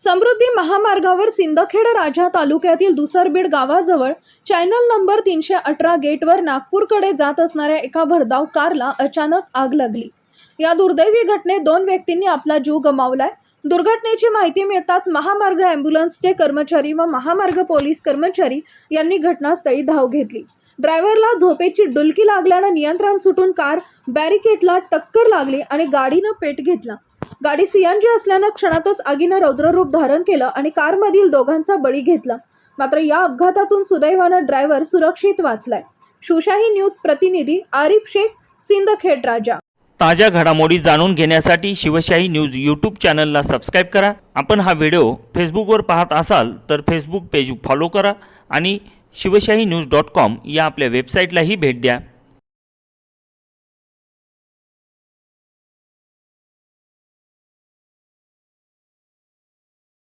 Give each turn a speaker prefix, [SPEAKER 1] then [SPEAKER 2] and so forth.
[SPEAKER 1] समृद्धी महामार्गावर सिंदखेड राजा तालुक्यातील दुसरबीड गावाजवळ चॅनल नंबर तीनशे अठरा गेटवर नागपूरकडे जात असणाऱ्या एका भरधाव कारला अचानक आग लागली. या दुर्दैवी घटनेत दोन व्यक्तींनी आपला जीव गमावलाय. दुर्घटनेची माहिती मिळताच महामार्ग ॲम्ब्युलन्सचे कर्मचारी व महामार्ग पोलीस कर्मचारी यांनी घटनास्थळी धाव घेतली. ड्रायव्हरला झोपेची डुलकी लागल्यानं नियंत्रण सुटून कार बॅरिकेडला टक्कर लागली आणि गाडीनं पेट घेतला. गाडी सीएनजी असल्यानं क्षणातच आगीनं रौद्ररूप धारण केलं आणि कारमधील दोघांचा बळी घेतला. मात्र या अपघातातून सुदैवानं ड्रायव्हर सुरक्षित वाचलाय. शिवशाही न्यूज प्रतिनिधी आरिफ शेख सिंदखेड राजा.
[SPEAKER 2] ताज्या घडामोडी जाणून घेण्यासाठी शिवशाही न्यूज यूट्यूब चॅनलला सबस्क्राईब करा. आपण हा व्हिडिओ फेसबुकवर पाहत असाल तर फेसबुक पेज फॉलो करा आणि शिवशाही न्यूज डॉट कॉम या आपल्या वेबसाईटलाही भेट द्या.